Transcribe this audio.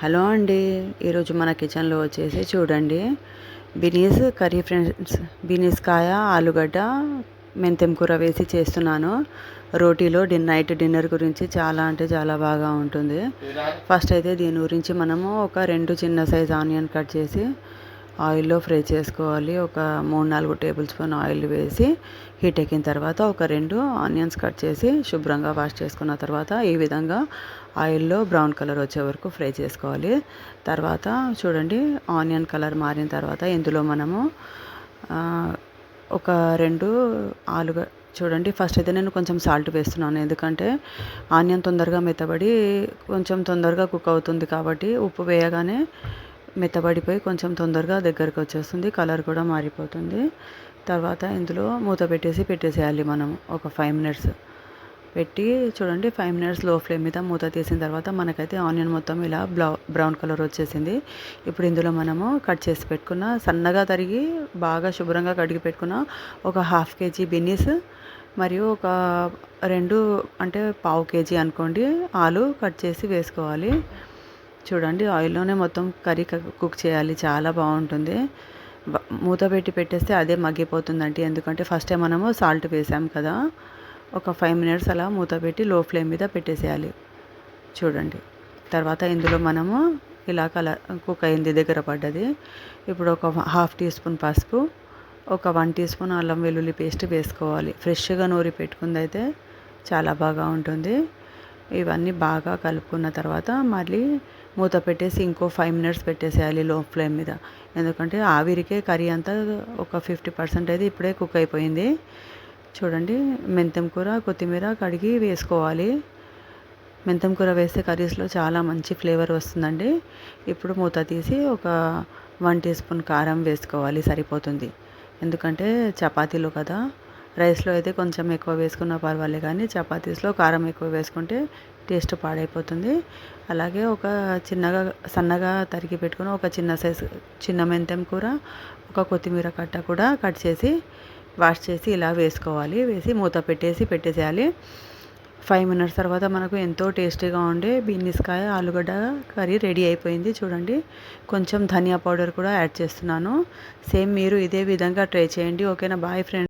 Hello అండి. ఈరోజు మన కిచెన్లో వచ్చేసి చూడండి. బినీస్ కర్రీ ఫ్రెండ్స్ బినీస్ కాయ ఆలుగడ్డ మెంతెం కూర వేసి చేస్తున్నాను. రోటీలో డిన్ నైట్ డిన్నర్ గురించి చాలా అంటే చాలా బాగా ఉంటుంది. ఫస్ట్ అయితే దీని గురించి మనము ఒక రెండు చిన్న సైజ్ ఆనియన్ కట్ చేసి ఆయిల్లో ఫ్రై చేసుకోవాలి. ఒక మూడు నాలుగు టేబుల్ స్పూన్ ఆయిల్ వేసి హీట్ ఎక్కిన తర్వాత ఒక రెండు ఆనియన్స్ కట్ చేసి శుభ్రంగా వాష్ చేసుకున్న తర్వాత ఈ విధంగా ఆయిల్లో బ్రౌన్ కలర్ వచ్చే వరకు ఫ్రై చేసుకోవాలి. తర్వాత చూడండి ఆనియన్ కలర్ మారిన తర్వాత ఇందులో మనము ఒక రెండు ఆలుగ చూడండి ఫస్ట్ అయితే నేను కొంచెం సాల్ట్ వేస్తున్నాను. ఎందుకంటే ఆనియన్ తొందరగా మెత్తబడి కొంచెం తొందరగా కుక్ అవుతుంది కాబట్టి ఉప్పు వేయగానే మెత్తబడిపోయి కొంచెం తొందరగా దగ్గరకు వచ్చేస్తుంది కలర్ కూడా మారిపోతుంది. తర్వాత ఇందులో మూత పెట్టేసి పెట్టేసేయాలి మనం ఒక ఫైవ్ మినిట్స్ పెట్టి చూడండి ఫైవ్ మినిట్స్లో ఫ్లేమ్ మీద మూత తీసిన తర్వాత మనకైతే ఆనియన్ మొత్తం ఇలా బ్లౌ బ్రౌన్ కలర్ వచ్చేసింది. ఇప్పుడు ఇందులో మనము కట్ చేసి పెట్టుకున్న సన్నగా తరిగి బాగా శుభ్రంగా కడిగి పెట్టుకున్న ఒక హాఫ్ కేజీ బిన్నీస్ మరియు ఒక రెండు అంటే పావు కేజీ అనుకోండి ఆలు కట్ చేసి వేసుకోవాలి. చూడండి ఆయిల్లోనే మొత్తం కర్రీ కుక్ చేయాలి. చాలా బాగుంటుంది. మూత పెట్టి పెట్టేస్తే అదే మగ్గిపోతుందండి ఎందుకంటే ఫస్ట్ టైం మనము సాల్ట్ వేసాం కదా. ఒక ఫైవ్ మినిట్స్ అలా మూత పెట్టి లో ఫ్లేమ్ మీద పెట్టేసేయాలి. చూడండి. తర్వాత ఇందులో మనము ఇలా కల కుక్ అయింది దగ్గర పడ్డది. ఇప్పుడు ఒక హాఫ్ టీ స్పూన్ పసుపు ఒక వన్ టీ స్పూన్ అల్లం వెల్లుల్లి పేస్ట్ వేసుకోవాలి. ఫ్రెష్గా నూరి పెట్టుకుంది అయితే చాలా బాగా ఉంటుంది. ఇవన్నీ బాగా కలుపుకున్న తర్వాత మళ్ళీ మూత పెట్టేసి ఇంకో ఫైవ్ మినిట్స్ పెట్టేసేయాలి లో ఫ్లేమ్ మీద. ఎందుకంటే ఆవిరికే కర్రీ అంతా ఒక ఫిఫ్టీ పర్సెంట్ అయితే ఇప్పుడే కుక్ అయిపోయింది. చూడండి మెంతం కూర కొత్తిమీర కడిగి వేసుకోవాలి. మెంతం కూర వేస్తే కర్రీస్లో చాలా మంచి ఫ్లేవర్ వస్తుందండి. ఇప్పుడు మూత తీసి ఒక వన్ టీ స్పూన్ కారం వేసుకోవాలి సరిపోతుంది. ఎందుకంటే చపాతీలు కదా. రైస్లో అయితే కొంచెం ఎక్కువ వేసుకున్నా పర్వాలేదు కానీ చపాతీస్లో కారం ఎక్కువ వేసుకుంటే టేస్ట్ పాడైపోతుంది. అలాగే ఒక చిన్నగా సన్నగా తరిగి పెట్టుకుని ఒక చిన్న సైజ్ చిన్న మెంతెం కూర ఒక కొత్తిమీర కట్ట కూడా కట్ చేసి వాష్ చేసి ఇలా వేసుకోవాలి. వేసి మూత పెట్టేసి పెట్టేసేయాలి. ఫైవ్ మినిట్స్ తర్వాత మనకు ఎంతో టేస్టీగా ఉండే బీనిస్కాయ ఆలుగడ్డ కర్రీ రెడీ అయిపోయింది. చూడండి కొంచెం ధనియా పౌడర్ కూడా యాడ్ చేస్తున్నాను. సేమ్ మీరు ఇదే విధంగా ట్రై చేయండి. ఓకేనా? Boy friend